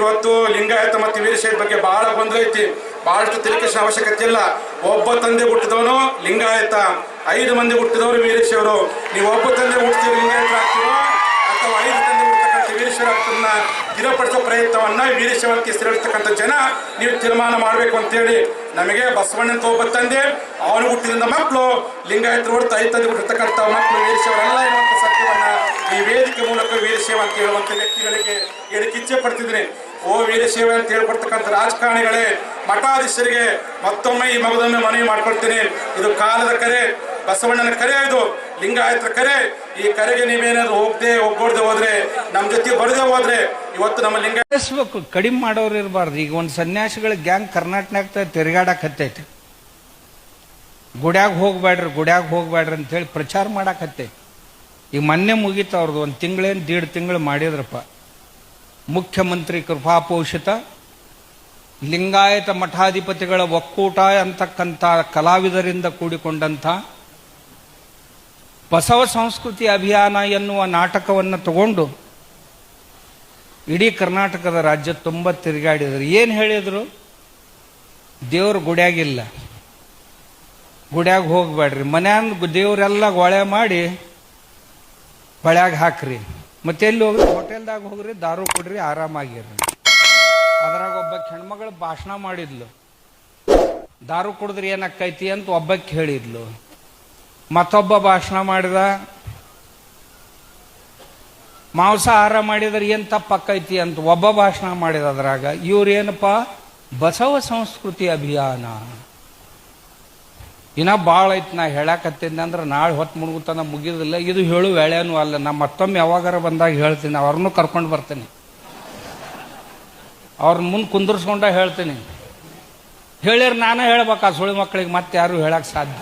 ಇವತ್ತು ಲಿಂಗಾಯತ ಮತ್ತು ವೀರಶೈವ ಬಗ್ಗೆ ಬಹಳ ಗೊಂದಲ ಐತಿ. ಬಹಳಷ್ಟು ತಿರುಕಿಸಿನ ಅವಶ್ಯಕತೆ ಇಲ್ಲ. ಒಬ್ಬ ತಂದೆ ಹುಟ್ಟಿದವನು ಲಿಂಗಾಯತ, ಐದು ಮಂದಿ ಹುಟ್ಟಿದವರು ವೀರಶೈವರು. ನೀವು ಒಬ್ಬ ತಂದೆ ಹುಟ್ಟಿದ ಲಿಂಗಾಯತ ಅಥವಾ ಐದು ತಂದೆ ಹುಟ್ಟತಕ್ಕಂಥ ವೀರಶೈವರನ್ನ ಸ್ಥಿರಪಡಿಸೋ ಪ್ರಯತ್ನವನ್ನ ಸ್ಥಿರಪಡಿಸ್ತಕ್ಕಂಥ ಜನ ನೀವು ತೀರ್ಮಾನ ಮಾಡಬೇಕು ಅಂತೇಳಿ ನಮಗೆ ಬಸವಣ್ಣನ ಒಬ್ಬ ತಂದೆ, ಅವನು ಹುಟ್ಟಿದ ಮಕ್ಕಳು ಲಿಂಗಾಯತರು ಹೊರತು ಐದು ತಂದೆ ಹುಟ್ಟಿರ್ತಕ್ಕಂಥ ಮಕ್ಕಳು ವೀರಶೈವರೆಲ್ಲ ಎನ್ನುವಂಥ ಸತ್ಯವನ್ನ ಈ ವೇದಿಕೆ ಮೂಲಕ ವೀರಶೈವ ಅಂತ ಹೇಳುವಂಥ ವ್ಯಕ್ತಿಗಳಿಗೆ ಇಚ್ಛೆ ಪಡ್ತಿದ್ದೀನಿ? ಓ ವೀರಶೈವ ಅಂತ ಹೇಳ್ಕೊಡ್ತಕ್ಕಂಥ ರಾಜಕಾರಣಿಗಳೇ, ಮಠಾಧೀಶರಿಗೆ ಮತ್ತೊಮ್ಮೆ ಈ ಮಗದನ್ನು ಮನವಿ ಮಾಡ್ಕೊಳ್ತೀನಿ. ಇದು ಕಾಲದ ಕರೆ, ಬಸವಣ್ಣನ ಕರೆ ಇದು, ಲಿಂಗಾಯತರ ಕರೆ. ಈ ಕರೆಗೆ ನೀವೇನಾದ್ರು ಹೋಗದೆ ಒಗ್ಗೂಡದೆ ಹೋದ್ರೆ ನಮ್ಮ ಜೊತೆ ಬರದೆ ಹೋದ್ರೆ ಇವತ್ತು ನಮ್ಮ ಲಿಂಗ ಕಡಿಮೆ ಮಾಡೋರು ಇರಬಾರ್ದು. ಈಗ ಒಂದು ಸನ್ಯಾಸಿಗಳ ಗ್ಯಾಂಗ್ ಕರ್ನಾಟಕ ತಿರುಗಾಡಕ್ ಹತ್ತೈತಿ. ಗುಡ್ಯಾಗ ಹೋಗ್ಬೇಡ್ರಿ ಗುಡ್ಯಾಗ ಹೋಗ್ಬೇಡ್ರಿ ಅಂತೇಳಿ ಪ್ರಚಾರ ಮಾಡಕ್ ಈಗ ಮೊನ್ನೆ ಮುಗೀತು ಅವ್ರದ್ದು, ಒಂದು ತಿಂಗಳೇನು ದೀಡ್ ತಿಂಗಳು ಮಾಡಿದ್ರಪ್ಪ. ಮುಖ್ಯಮಂತ್ರಿ ಕೃಪಾಪೋಷಿತ ಲಿಂಗಾಯತ ಮಠಾಧಿಪತಿಗಳ ಒಕ್ಕೂಟ ಅಂತಕ್ಕಂಥ ಕಲಾವಿದರಿಂದ ಕೂಡಿಕೊಂಡಂಥ ಬಸವ ಸಂಸ್ಕೃತಿ ಅಭಿಯಾನ ಎನ್ನುವ ನಾಟಕವನ್ನು ತಗೊಂಡು ಇಡೀ ಕರ್ನಾಟಕದ ರಾಜ್ಯ ತುಂಬ ತಿರುಗಾಡಿದರು. ಏನು ಹೇಳಿದರು? ದೇವ್ರ ಗುಡ್ಯಾಗಿಲ್ಲ ಗುಡ್ಯಾಗ ಹೋಗಬೇಡ್ರಿ. ಮನ್ಯಾಗ ದೇವರೆಲ್ಲ ಗೊಳೆ ಮಾಡಿ ಹೊಳ್ಯಾಗ ಹಾಕ್ರಿ. ಮತ್ತೆ ಎಲ್ಲಿ ಹೋಗ್ರಿ? ಹೋಟೆಲ್ದಾಗ ಹೋಗ್ರಿ, ದಾರು ಕೊಡ್ರಿ, ಆರಾಮಾಗಿರ್ರಿ. ಅದ್ರಾಗ ಒಬ್ಬ ಹೆಣ್ಮಗಳು ಭಾಷಣ ಮಾಡಿದ್ಲು. ದಾರು ಕುಡಿದ್ರೆ ಏನಕ್ಕೈತಿ ಅಂತ ಒಬ್ಬಕ್ಕೆ ಹೇಳಿದ್ಲು. ಮತ್ತೊಬ್ಬ ಭಾಷಣ ಮಾಡಿದ ಮಾಂಸಾಹಾರ ಮಾಡಿದ್ರೆ ಏನು ತಪ್ಪಕ್ಕೈತಿ ಅಂತ ಒಬ್ಬ ಭಾಷಣ ಮಾಡಿದ ಅದ್ರಾಗ, ಇವ್ರೇನಪ್ಪ ಬಸವ ಸಂಸ್ಕೃತಿ ಅಭಿಯಾನ. ಇನ್ನ ಭಾಳ ಐತೆ ನಾ ಹೇಳಕತ್ತಿದ್ದೆ ಅಂದ್ರೆ ನಾಳೆ ಹೊತ್ತು ಮುಳುಗುತನ ಮುಗಿದಿಲ್ಲ ಇದು ಹೇಳು ವೇಳೆನೂ ಅಲ್ಲ. ನಾ ಮತ್ತೊಮ್ಮೆ ಯಾವಾಗಾರ ಬಂದಾಗ ಹೇಳ್ತೀನಿ. ಅವ್ರನ್ನೂ ಕರ್ಕೊಂಡು ಬರ್ತೀನಿ. ಅವ್ರ ಮುಂದೆ ಕುಂದರ್ಸ್ಕೊಂಡ ಹೇಳ್ತೀನಿ. ಹೇಳಿರ್ ನಾನೇ ಹೇಳ್ಬೇಕಾ ಸುಳಿ ಮಕ್ಕಳಿಗೆ. ಮತ್ತೆ ಯಾರು ಹೇಳಕ್ಕೆ ಸಾಧ್ಯ